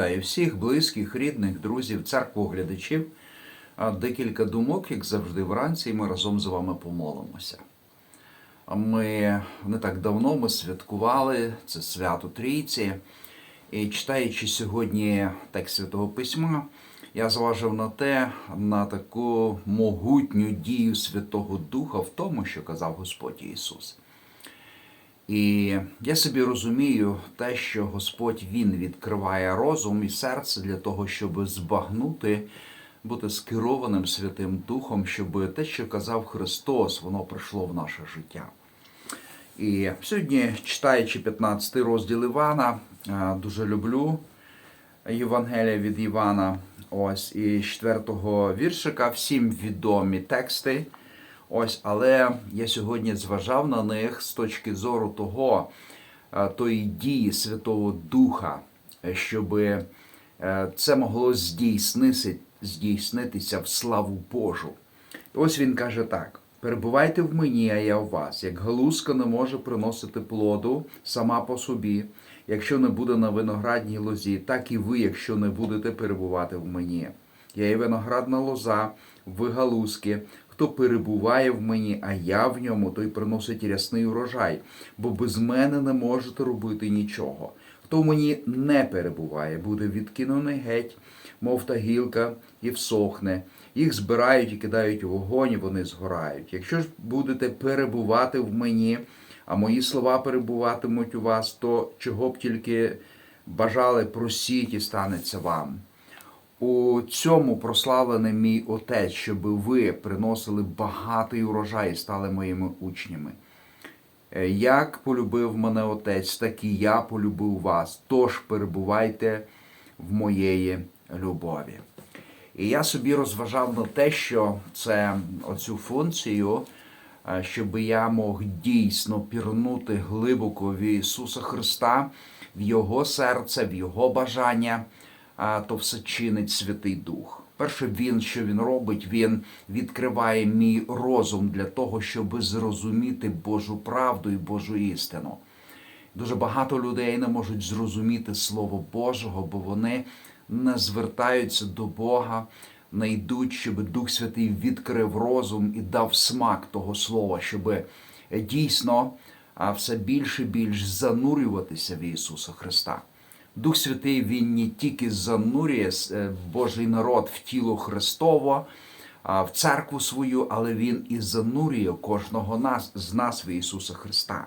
Вітаю всіх близьких, рідних, друзів, церквоглядачів. Декілька думок, як завжди, вранці, і ми разом з вами помолимося. Ми не так давно ми святкували це свято Трійці, і читаючи сьогодні текст Святого Письма, я зважив на те, на таку могутню дію Святого Духа в тому, що казав Господь Ісус. І я собі розумію те, що Господь Він відкриває розум і серце для того, щоб збагнути, бути скерованим Святим Духом, щоб те, що казав Христос, воно прийшло в наше життя. І сьогодні, читаючи 15 розділ Івана, е, дуже люблю Євангелія від Івана. Ось і з 4 віршика всім відомі тексти. Ось, але я сьогодні зважав на них з точки зору того, е, тої дії Святого Духа, щоб це могло здійснитися в славу Божу. Ось він каже так: перебувайте в мені, а я в вас. Як галузка не може приносити плоду сама по собі, якщо не буде на виноградній лозі, так і ви, якщо не будете перебувати в мені. Я є виноградна лоза, ви галузки. Хто перебуває в мені, а я в ньому, той приносить рясний урожай, бо без мене не можете робити нічого. Хто в мені не перебуває, буде відкинений геть, мов та гілка, і всохне. Їх збирають і кидають у вогонь, і вони згорають. Якщо ж будете перебувати в мені, а мої слова перебуватимуть у вас, то чого б тільки бажали просіть і станеться вам. У цьому прославлений мій отець, щоб ви приносили багатий урожай і стали моїми учнями. Е, Як полюбив мене отець, так і я полюбив вас. Тож перебувайте в моєї любові. І я собі розважав на те, що це оцю функцію, е, щоб я мог дійсно пірнути глибоко в Ісуса Христа, в Його серце, в Його бажання а, то все чинить Святий Дух. Перше, він, що він робить, він відкриває мій розум для того, щоб зрозуміти Божу правду і Божу істину. Дуже багато людей не можуть зрозуміти Слово Божого, бо вони не звертаються до Бога, не йдуть, щоб Дух Святий відкрив розум і дав смак того слова, щоб дійсно все більше і більш занурюватися в Ісуса Христа. Дух Святий Він не тільки занурює е, Божий народ в тіло Христово, в церкву свою, але Він і занурює кожного нас з нас в Ісуса Христа.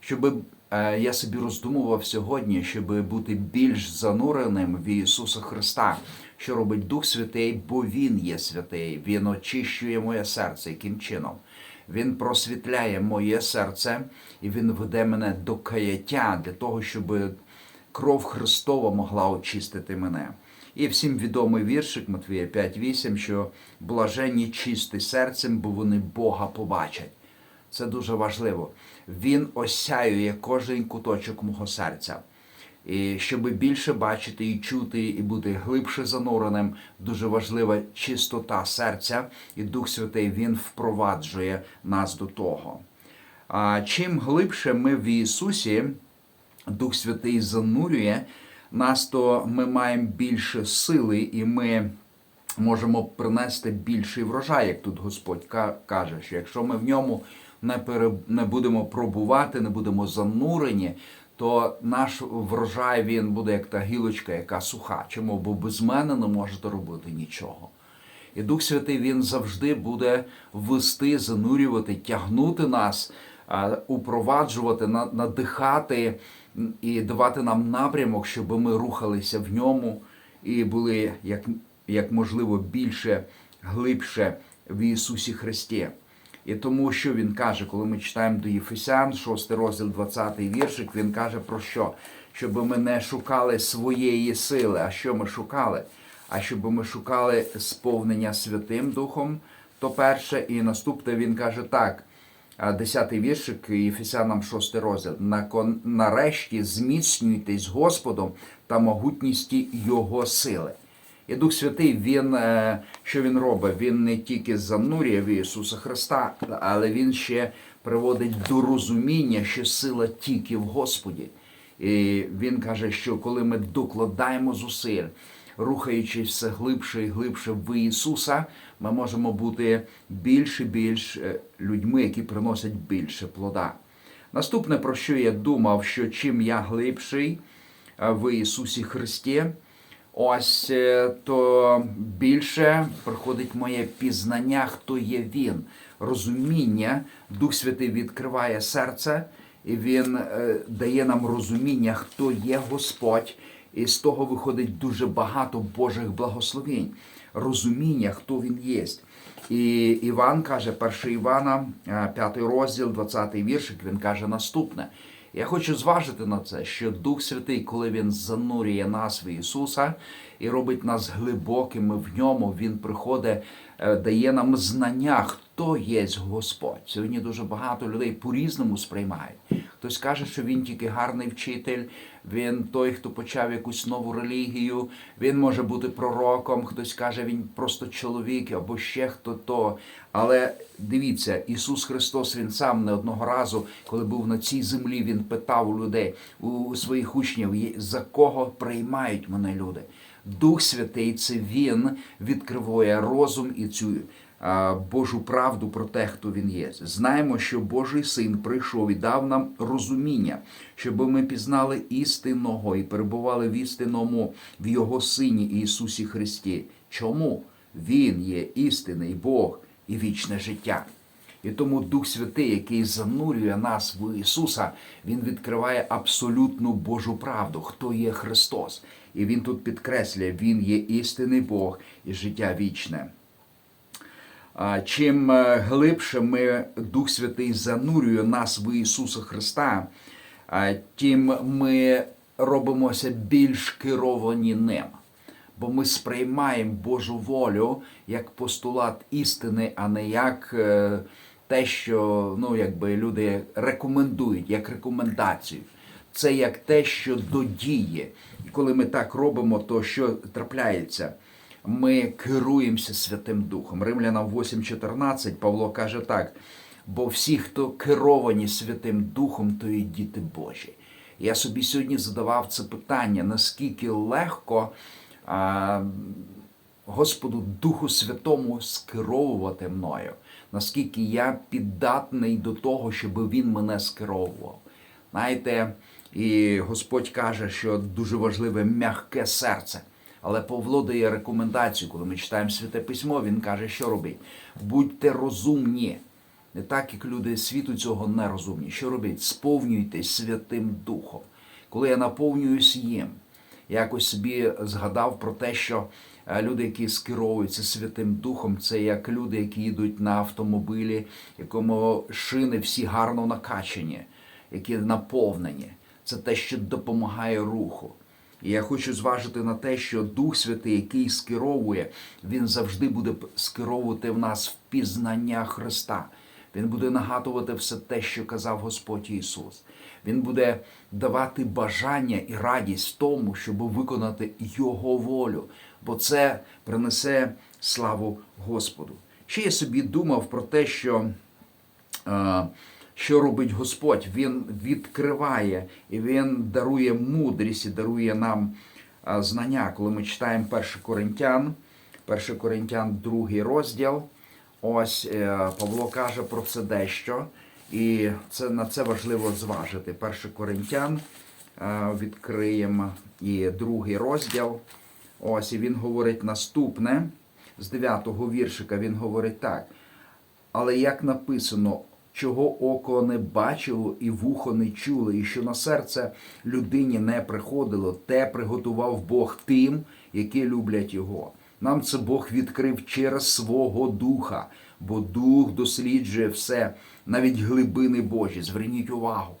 Щоб е, я собі роздумував сьогодні, щоб бути більш зануреним в Ісуса Христа, що робить Дух Святий, бо Він є святий, Він очищує моє серце. Яким чином? Він просвітляє моє серце і Він веде мене до каяття для того, щоб кров Христова могла очистити мене. І всім відомий віршик Матвія 5.8, що блаженні чисті серцем, бо вони Бога побачать. Це дуже важливо. Він осяює кожен куточок мого серця. І щоб більше бачити і чути, і бути глибше зануреним, дуже важлива чистота серця, і Дух Святий Він впроваджує нас до того. А чим глибше ми в Ісусі, Дух Святий занурює нас, то ми маємо більше сили, і ми можемо принести більший врожай, як тут Господь каже, що якщо ми в ньому не пере... не будемо пробувати, не будемо занурені, то наш врожай він буде як та гілочка, яка суха. Чому? Бо без мене не можете робити нічого. І Дух Святий Він завжди буде вести, занурювати, тягнути нас, упроваджувати, надихати і давати нам напрямок, щоб ми рухалися в ньому і були як, як можливо більше, глибше в Ісусі Христі. І тому, що Він каже, коли ми читаємо до Єфесян, 6 розділ, 20 віршик, він каже про що? Щоб ми не шукали своєї сили. А що ми шукали? А щоб ми шукали сповнення Святим Духом, то перше, і наступне він каже так. 10 віршик Єфесянам 6 розділ. Нарешті зміцнюйтесь Господом та могутністю Його сили. І Дух Святий, Він що Він робить? Він не тільки занурює в Ісуса Христа, але Він ще приводить до розуміння, що сила тільки в Господі. І він каже, що коли ми докладаємо зусиль, рухаючись все глибше і глибше в Ісуса, ми можемо бути більш і більш е, людьми, які приносять більше плода. Наступне, про що я думав, що чим я глибший е, в Ісусі Христі, ось е, то більше приходить моє пізнання, хто є Він, розуміння. Дух Святий відкриває серце, і Він дає нам розуміння, хто є Господь. І з того виходить дуже багато Божих благословень, розуміння, хто він є. І Іван каже, 1 Івана, 5 розділ, 20 віршик, він каже наступне. Я хочу зважити на це, що Дух Святий, коли Він занурює нас в Ісуса і робить нас глибокими в ньому, Він приходить, е, дає нам знання, хто є Господь. Сьогодні дуже багато людей по-різному сприймають. Хтось каже, що він тільки гарний вчитель, він той, хто почав якусь нову релігію, він може бути пророком, хтось каже, він просто чоловік або ще хто то. Але дивіться, Ісус Христос Він сам не одного разу, коли був на цій землі, Він питав у людей, у своїх учнів, за кого приймають мене люди. Дух Святий це Він відкриває розум і цю Божу правду про те, хто він є. Знаємо, що Божий син прийшов і дав нам розуміння, щоб ми пізнали істинного і перебували в істинному в Його Сині Ісусі Христі. Чому? Він є істинний Бог і вічне життя. І тому Дух Святий, який занурює нас в Ісуса, Він відкриває абсолютну Божу правду, хто є Христос. І Він тут підкреслює, Він є істинний Бог і життя вічне. Чим е, глибше ми Дух Святий занурює нас в Ісуса Христа, тим ми робимося більш керовані ним. Бо ми сприймаємо Божу волю як постулат істини, а не як е, те, що ну, якби люди рекомендують, як рекомендацію. Це як те, що додіє. І коли ми так робимо, то що трапляється? Ми керуємося Святим Духом. Римлянам 8.14 Павло каже так: бо всі, хто керовані Святим Духом, то і діти Божі. Я собі сьогодні задавав це питання, наскільки легко а, Господу Духу Святому скеровувати мною, наскільки я піддатний до того, щоб Він мене скеровував. Знаєте, і Господь каже, що дуже важливе м'яке серце. Але Павло дає рекомендацію, коли ми читаємо Святе Письмо, він каже, що робить? Будьте розумні. Не так, як люди світу цього не розумні. Що робить? Сповнюйтесь Святим Духом. Коли я наповнююсь їм, я якось собі згадав про те, що е, люди, які скеровуються Святим Духом, це як люди, які йдуть на автомобілі, якому шини всі гарно накачані, які наповнені. Це те, що допомагає руху. І я хочу зважити на те, що Дух Святий, який скеровує, він завжди буде скеровувати в нас в пізнання Христа. Він буде нагадувати все те, що казав Господь Ісус. Він буде давати бажання і радість тому, щоб виконати Його волю, бо це принесе славу Господу. Ще я собі думав про те, що. е, що робить Господь? Він відкриває і Він дарує мудрість і дарує нам знання. Коли ми читаємо 1 Коринтян, 1 Коринтян, другий розділ. Ось е, Павло каже про це дещо, і це на це важливо зважити. 1 Коринтян е, відкриємо і другий розділ. Ось і він говорить наступне з 9-го віршика. Він говорить так. Але як написано, чого око не бачило і вухо не чуло, і що на серце людині не приходило, те приготував Бог тим, які люблять його. Нам це Бог відкрив через свого духа, бо дух досліджує все, навіть глибини Божі. Зверніть увагу.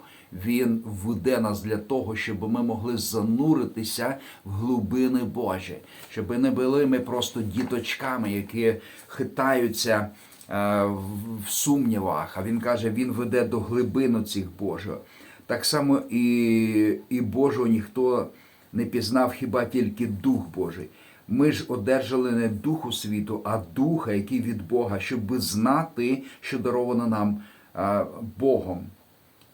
Він веде нас для того, щоб ми могли зануритися в глибини Божі, щоб не були ми просто діточками, які хитаються в- в сумнівах. А він каже, він веде до глибину цих Божого. Так само і, і Божого ніхто не пізнав хіба тільки Дух Божий. Ми ж одержали не духу світу, а духа, який від Бога, щоб знати, що даровано нам е, Богом.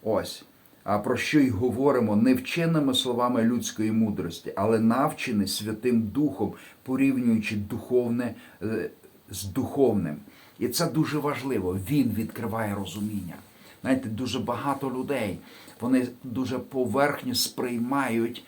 Ось. а про що й говоримо не вченими словами людської мудрості, але навчені Святим Духом, порівнюючи духовне е, з духовним. І це дуже важливо. Він відкриває розуміння. Знаєте, дуже багато людей вони дуже поверхні сприймають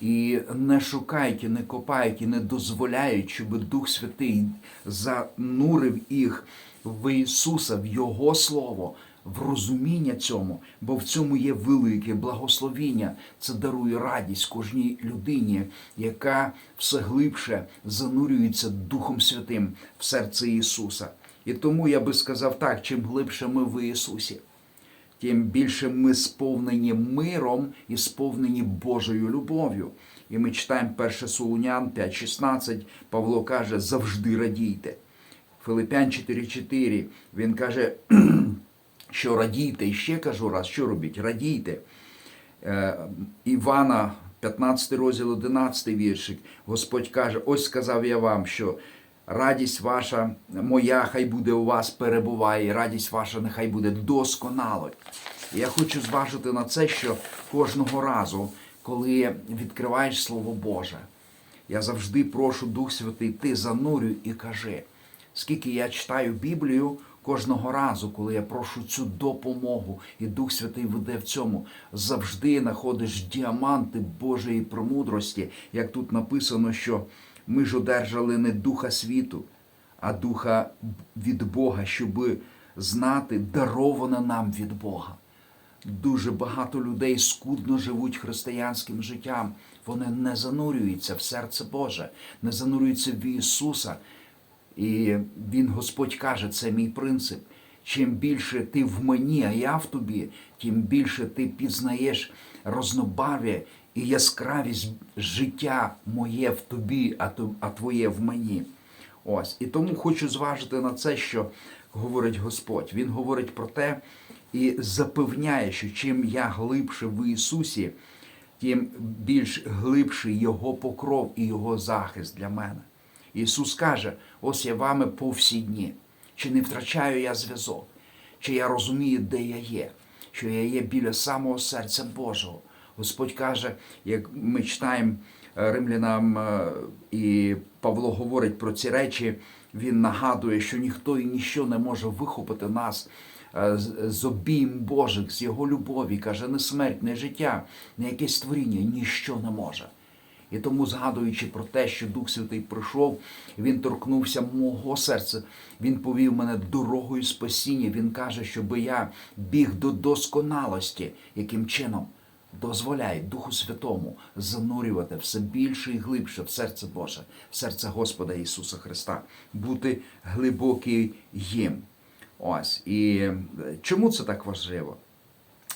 і не шукають, і не копають, і не дозволяють, щоб Дух Святий занурив їх в Ісуса, в Його Слово, в розуміння цьому, бо в цьому є велике благословіння. Це дарує радість кожній людині, яка все глибше занурюється Духом Святим в серце Ісуса. І тому я би сказав так: чим глибше ми в Ісусі, тим більше ми сповнені миром і сповнені Божою любов'ю. І ми читаємо 1 Солунян 5.16, Павло каже, завжди радійте. Филипян 4.4, він каже, що радійте. І ще кажу раз, що робіть? Радійте. Е, Івана, 15 розділ, 11 віршик, Господь каже, ось сказав я вам, що радість ваша, моя, хай буде у вас перебуває, радість ваша нехай буде досконалою. І я хочу зважити на це, що кожного разу, коли відкриваєш Слово Боже, я завжди прошу Дух Святий, ти занурюй і кажи, скільки я читаю Біблію, кожного разу, коли я прошу цю допомогу, і Дух Святий веде в цьому, завжди знаходиш діаманти Божої премудрості, як тут написано, що ми ж одержали не духа світу, а духа від Бога, щоб знати, дароване нам від Бога. Дуже багато людей скудно живуть християнським життям. Вони не занурюються в серце Боже, не занурюються в Ісуса. І Він, Господь каже, це мій принцип. Чим більше ти в мені, а я в тобі, тим більше ти пізнаєш рознобав'я і яскравість життя моє в тобі, а твоє в мені. Ось. І тому хочу зважити на це, що говорить Господь. Він говорить про те і запевняє, що чим я глибше в Ісусі, тим більш глибший Його покров і Його захист для мене. Ісус каже: ось я вами по всі дні. Чи не втрачаю я зв'язок? Чи я розумію, де я є? Що я є біля самого серця Божого? Господь каже, як ми читаємо е, римлянам, е, і Павло говорить про ці речі, він нагадує, що ніхто і ніщо не може вихопити нас е, з- обійм Божих, з його любові. Каже, не смерть, не життя, не якесь створіння, ніщо не може. І тому, згадуючи про те, що Дух Святий прийшов, він торкнувся мого серця, він повів мене дорогою спасіння. Він каже, щоб я біг до досконалості, яким чином дозволяє Духу Святому занурювати все більше і глибше в серце Боже, в серце Господа Ісуса Христа, бути глибокий їм. Ось і е, чому це так важливо?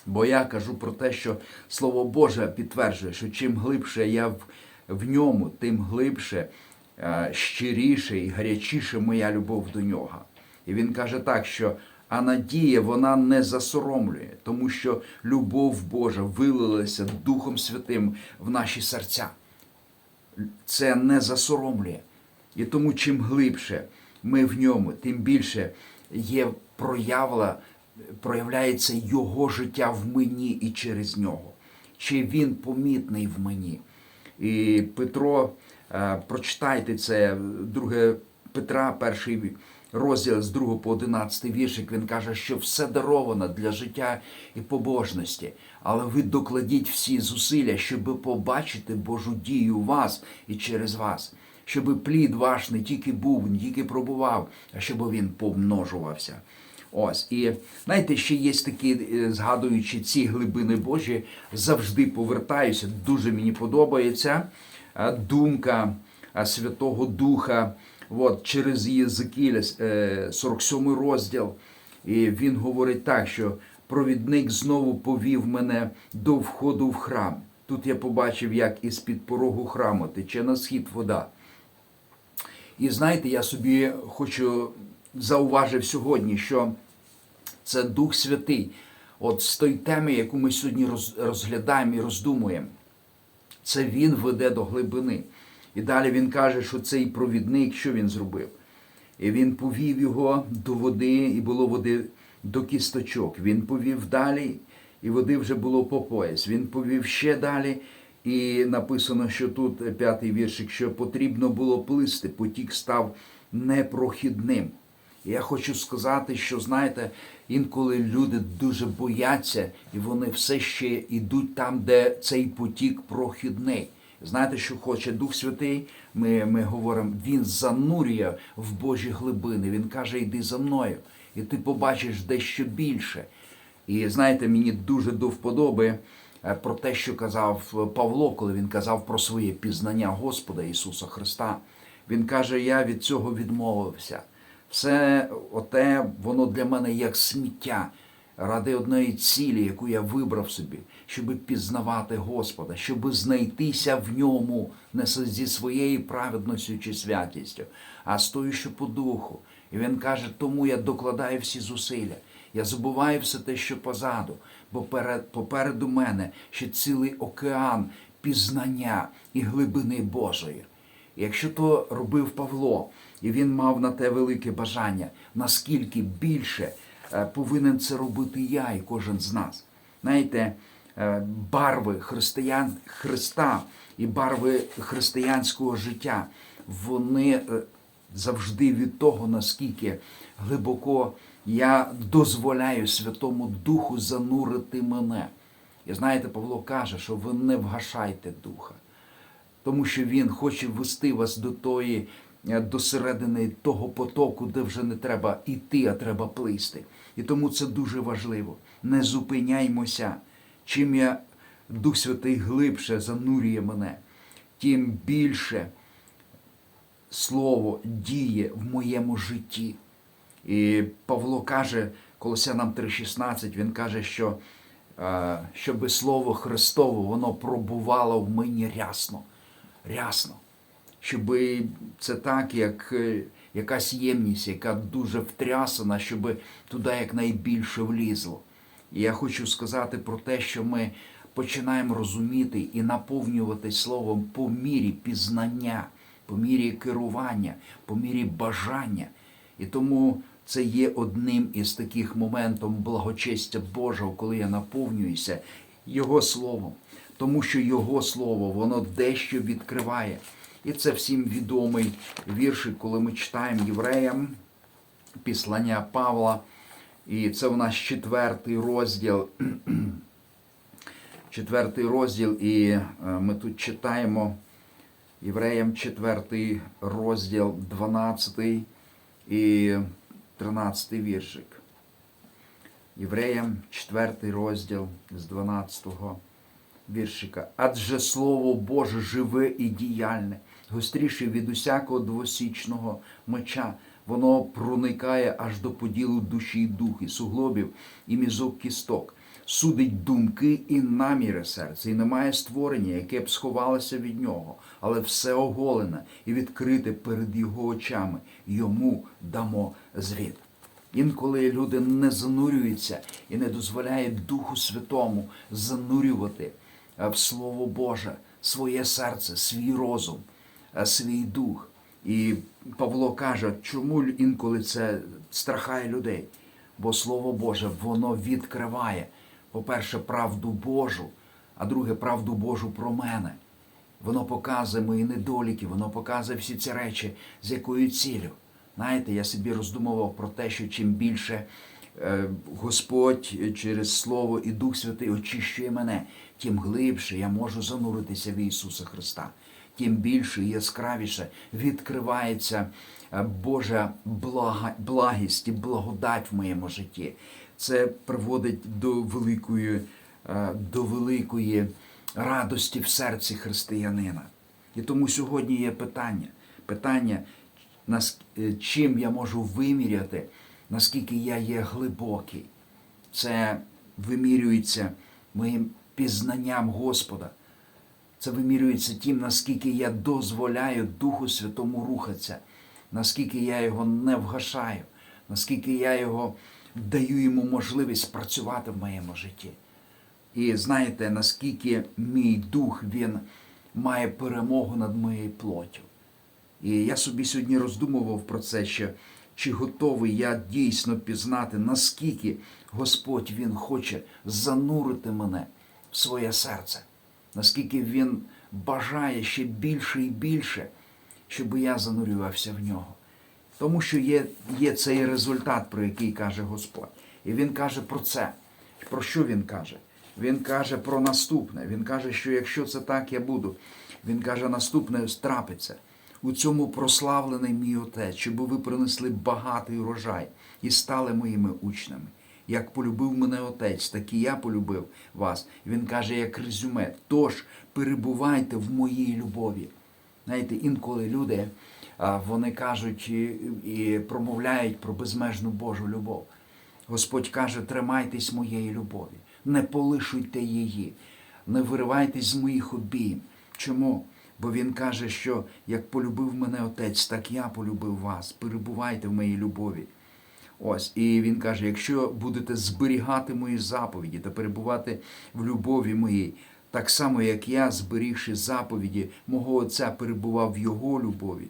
Бо я кажу про те, що Слово Боже підтверджує, що чим глибше я в, в ньому, тим глибше, е, щиріше і гарячіше моя любов до нього. І він каже так, що а надія вона не засоромлює, тому що любов Божа вилилася Духом Святим в наші серця це не засоромлює. І тому чим глибше ми в ньому, тим більше є проявла, проявляється його життя в мені і через нього. Чи він помітний в мені? І Петро, е, прочитайте це, 2 Петра, перший розділ з 2 по 11 віршик, він каже, що все даровано для життя і побожності, але ви докладіть всі зусилля, щоб побачити Божу дію вас і через вас, щоб плід ваш не тільки був, не тільки пробував, а щоб він помножувався. Ось і знаєте, ще є такі, е, згадуючи ці глибини Божі, завжди повертаюся. Дуже мені подобається е, думка е, Святого Духа. От, через Єзикіля, е, 47 розділ. І він говорить так, що провідник знову повів мене до входу в храм. Тут я побачив, як із-під порогу храму тече на схід вода. І знаєте, я собі хочу зауважив сьогодні, що це Дух Святий. От з тої теми, яку ми сьогодні розглядаємо і роздумуємо, це він веде до глибини. І далі він каже, що цей провідник, що він зробив? І він повів його до води, і було води до кісточок. Він повів далі, і води вже було по пояс. Він повів ще далі, і написано, що тут п'ятий віршик, що потрібно було плисти, потік став непрохідним. Я хочу сказати, що знаєте, інколи люди дуже бояться, і вони все ще йдуть там, де цей потік прохідний. Знаєте, що хоче Дух Святий? Ми, ми говоримо, він занурює в Божі глибини. Він каже, йди за мною, і ти побачиш дещо більше. І знаєте, мені дуже до вподоби е, про те, що казав Павло, коли він казав про своє пізнання Господа Ісуса Христа. Він каже: Я від цього відмовився. Все оте, воно для мене як сміття ради одної цілі, яку я вибрав собі, щоб пізнавати Господа, щоб знайтися в ньому не зі своєю праведністю чи святістю, а стоючи по духу. І він каже, тому я докладаю всі зусилля. Я забуваю все те, що позаду, бо перед, попереду мене ще цілий океан пізнання і глибини Божої. Якщо то робив Павло, і він мав на те велике бажання, наскільки більше повинен це робити я і кожен з нас. Знаєте, е, барви християн, Христа і барви християнського життя, вони е, завжди від того, наскільки глибоко я дозволяю Святому Духу занурити мене. І знаєте, Павло каже, що ви не вгашайте духа тому що він хоче ввести вас до тої, е, до середини того потоку, де вже не треба йти, а треба плисти. І тому це дуже важливо. Не зупиняймося. Чим я Дух Святий глибше занурює мене, тим більше слово діє в моєму житті. І Павло каже, Колосянам 3,16, він каже, що е, щоби слово Христово воно пробувало в мені рясно. Рясно. Щоб це так, як е, якась ємність, яка дуже втрясена, щоб туди якнайбільше влізло. І я хочу сказати про те, що ми починаємо розуміти і наповнювати словом по мірі пізнання, по мірі керування, по мірі бажання. І тому це є одним із таких моментів благочестя Божого, коли я наповнююся Його Словом. Тому що Його Слово, воно дещо відкриває. І це всім відомий віршик, коли ми читаємо євреям післання Павла. І це у нас четвертий розділ. Четвертий розділ, і е, ми тут читаємо Євреям четвертий розділ, 12 і 13 віршик. Євреям четвертий розділ з 12 віршика. Адже Слово Боже живе і діяльне, гостріше від усякого двосічного меча. Воно проникає аж до поділу душі і духи, суглобів і мізок кісток, судить думки і наміри серця, і немає створення, яке б сховалося від нього, але все оголене і відкрите перед його очами. Йому дамо звіт. Інколи люди не занурюються і не дозволяють Духу Святому занурювати в Слово Боже своє серце, свій розум, свій дух. І Павло каже, чому інколи це страхає людей? Бо Слово Боже, воно відкриває, по-перше, правду Божу, а друге, правду Божу про мене. Воно показує мої недоліки, воно показує всі ці речі, з якою цілю. Знаєте, я собі роздумував про те, що чим більше е, Господь через Слово і Дух Святий очищує мене, тим глибше я можу зануритися в Ісуса Христа, тим більше і яскравіше відкривається е, Божа благість і благодать в моєму житті. Це приводить до великої, е, до великої радості в серці християнина. І тому сьогодні є питання. Питання, е, чим я можу виміряти, наскільки я є глибокий. Це вимірюється моїм пізнанням Господа. Це вимірюється тим, наскільки я дозволяю Духу Святому рухатися, наскільки я його не вгашаю, наскільки я його даю йому можливість працювати в моєму житті. І знаєте, наскільки мій дух він має перемогу над моєю плоттю. І я собі сьогодні роздумував про це, що Чи готовий я дійсно пізнати, наскільки Господь Він хоче занурити мене своє серце, наскільки Він бажає ще більше і більше, щоб я занурювався в нього. Тому що є, є цей результат, про який каже Господь. І Він каже про це. Про що Він каже? Він каже про наступне. Він каже, що якщо це так, я буду. Він каже, наступне трапиться. У цьому прославлений мій отець, щоб ви принесли багатий урожай і стали моїми учнями. Як полюбив мене отець, так і я полюбив вас. Він каже, як резюме. Тож перебувайте в моїй любові. Знаєте, інколи люди вони кажуть і, промовляють про безмежну Божу любов. Господь каже, тримайтесь моєї любові, не полишуйте її, не виривайтесь з моїх обійм. Чому? Бо він каже, що як полюбив мене отець, так я полюбив вас. Перебувайте в моїй любові. Ось, і він каже: якщо будете зберігати мої заповіді та перебувати в любові моїй, так само як я, зберігши заповіді мого Отця, перебував в його любові.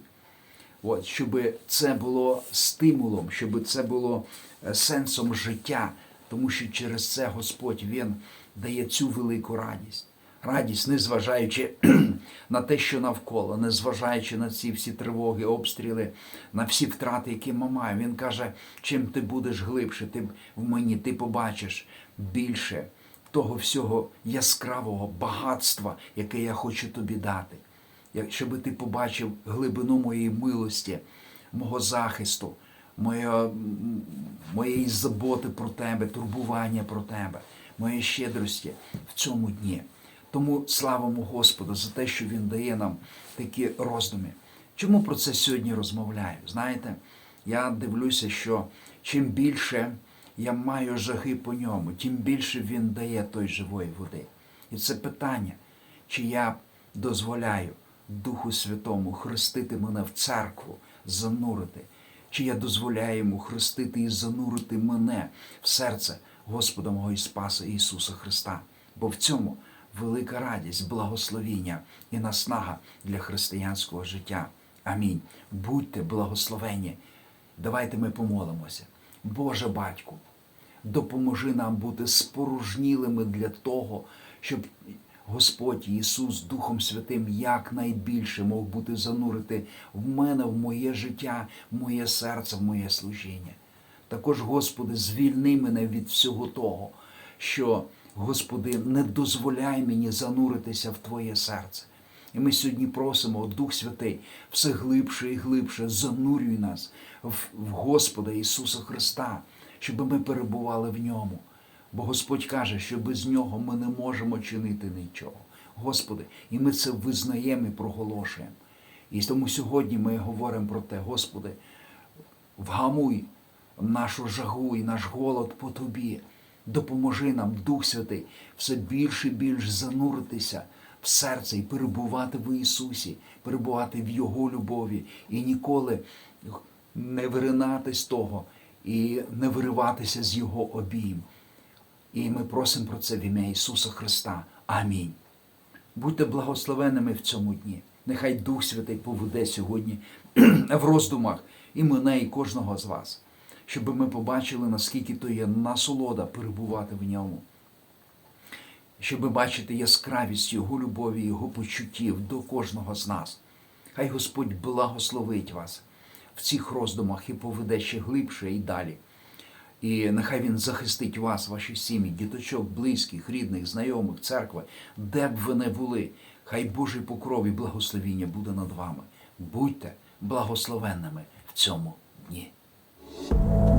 От, щоб це було стимулом, щоб це було е, сенсом життя, тому що через це Господь Він дає цю велику радість. Радість, незважаючи на те, що навколо, незважаючи на ці всі тривоги, обстріли, на всі втрати, які ми. Він каже, чим ти будеш глибше, ти в мені ти побачиш більше того всього яскравого багатства, яке я хочу тобі дати. Якщо ти побачив глибину моєї милості, мого захисту, моє, моєї заботи про тебе, турбування про тебе, моєї щедрості в цьому дні. Тому славимо Господу за те, що Він дає нам такі роздуми. Чому про це сьогодні розмовляю? Знаєте, я дивлюся, що чим більше я маю жаги по ньому, тим більше він дає той живої води. І це питання, чи я дозволяю Духу Святому хрестити мене в церкву, занурити, чи я дозволяю йому хрестити і занурити мене в серце Господа мого і Спаса Ісуса Христа. Бо в цьому велика радість, благословіння і наснага для християнського життя. Амінь. Будьте благословені. Давайте ми помолимося. Боже Батьку, допоможи нам бути споружнілими для того, щоб Господь Ісус Духом Святим якнайбільше мог бути занурити в мене, в моє життя, в моє серце, в моє служіння. Також, Господи, звільни мене від всього того, що, Господи, не дозволяй мені зануритися в Твоє серце. І ми сьогодні просимо, Дух Святий, все глибше і глибше занурюй нас в, в Господа Ісуса Христа, щоб ми перебували в ньому. Бо Господь каже, що без нього ми не можемо чинити нічого. Господи, і ми це визнаємо і проголошуємо. І тому сьогодні ми говоримо про те, Господи, вгамуй нашу жагу і наш голод по Тобі. Допоможи нам, Дух Святий, все більше і більш зануритися в серце і перебувати в Ісусі, перебувати в Його любові і ніколи не виринати з того і не вириватися з Його обійм. І ми просимо про це в ім'я Ісуса Христа. Амінь. Будьте благословенними в цьому дні. Нехай Дух Святий поведе сьогодні в роздумах і мене, і кожного з вас, щоб ми побачили, наскільки то є насолода перебувати в ньому, щоб бачити яскравість Його любові, Його почуттів до кожного з нас. Хай Господь благословить вас в цих роздумах і поведе ще глибше і далі. І нехай Він захистить вас, ваші сім'ї, діточок, близьких, рідних, знайомих, церкви, де б ви не були. Хай Божий покров і благословіння буде над вами. Будьте благословенними в цьому дні. Shh.